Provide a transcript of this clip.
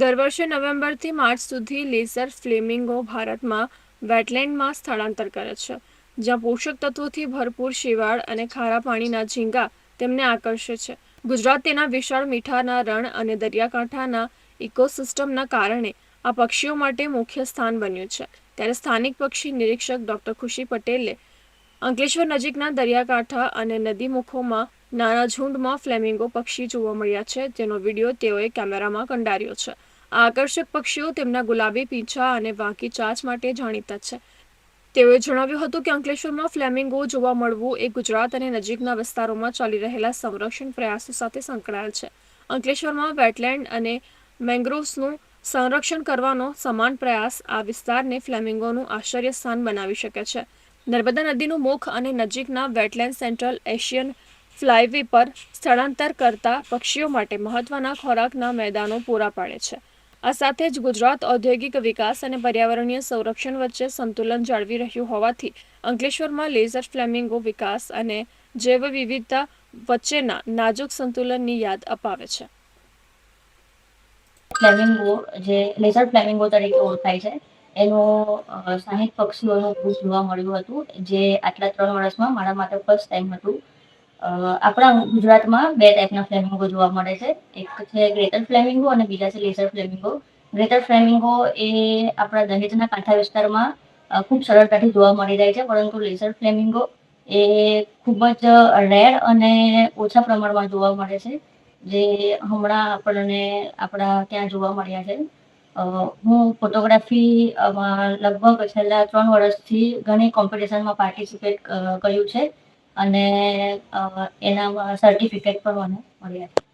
દર વર્ષે નવેમ્બરથી માર્ચ સુધી લેઝર ફ્લેમિંગો ભારતમાં વેટલેન્ડમાં સ્થળાંતર કરે છે, જ્યાં પોષક તત્વોથી ભરપૂર શેવાળ અને ખારા પાણીના ઝીંગા તેમને આકર્ષે છે. ગુજરાત તેના વિશાળ મીઠાના રણ અને દરિયાકાંઠાના ઇકોસિસ્ટમના કારણે આ પક્ષીઓ માટે મુખ્ય સ્થાન બન્યું છે. ત્યારે સ્થાનિક પક્ષી નિરીક્ષક ડોક્ટર ખુશી પટેલે અંકલેશ્વર નજીકના દરિયાકાંઠા અને નદીમુખોમાં નાના ઝુંડમાં ફ્લેમિંગો પક્ષી જોવા મળ્યા છે. જેનો વીડિયો તેઓએ કેમેરામાં કંડાર્યો છે. આ આકર્ષક પક્ષીઓ તેમના ગુલાબી પીંછા અને વાંકી ચાંચ માટે જાણીતા છે. તેઓએ જણાવ્યું હતું કે અંકલેશ્વરમાં ફ્લેમિંગો જોવા મળવું એ ગુજરાત અને નજીકના વિસ્તારોમાં ચાલી રહેલા સંરક્ષણ પ્રયાસો સાથે સંકળાયેલ છે. અંકલેશ્વરમાં વેટલેન્ડ અને મેંગ્રોવ્સનું સંરક્ષણ કરવાનો સમાન પ્રયાસ આ વિસ્તારને ફ્લેમિંગોનું આશ્ચર્ય સ્થાન બનાવી શકે છે. નર્મદા નદીનું મુખ અને નજીકના વેટલેન્ડ સેન્ટ્રલ એશિયન ફ્લાયવે પર સ્થળાંતર કરતા પક્ષીઓ માટે મહત્વના ખોરાકના મેદાનો પૂરા પાડે છે. આ સાથે જ ગુજરાત ઔદ્યોગિક વિકાસ અને પર્યાવરણીય સંરક્ષણ વચ્ચે સંતુલન જાળવી રહ્યું હોવાથી અંકલેશ્વરમાં લેઝર ફ્લેમિંગો વિકાસ અને જૈવ વિવિધતા વચ્ચેના નાજુક સંતુલનની યાદ અપાવે છે. ફ્લેમિંગો, જે લેઝર ફ્લેમિંગો તરીકે ઓળખાય છે, એનું સાહીઠ પક્ષીઓનું જોવા મળ્યું હતું, જે આટલા ત્રણ વર્ષમાં મારા માટે ફર્સ્ટ ટાઈમ હતું. આપણા ગુજરાતમાં બે ટાઈપના ફ્લેમિંગો જોવા મળે છે. એક છે ગ્રેટર ફ્લેમિંગો અને બીજા છે લેસર ફ્લેમિંગો ગ્રેટર ફ્લેમિંગો એ આપણા દહેજના કાંઠા વિસ્તારમાં ખૂબ સરળતાથી જોવા મળી જાય છે, પરંતુ લેસર ફ્લેમિંગો એ ખૂબ જ રેર અને ઓછા પ્રમાણમાં જોવા મળે છે, જે હમણાં આપણને આપણા ત્યાં જોવા મળ્યા છે. હું ફોટોગ્રાફી લગભગ છેલ્લા ત્રણ વર્ષથી ઘણી કોમ્પિટિશનમાં પાર્ટિસિપેટ કર્યું છે. અને અ, એનામાં સર્ટિફિકેટ પણ મને મળ્યા છે.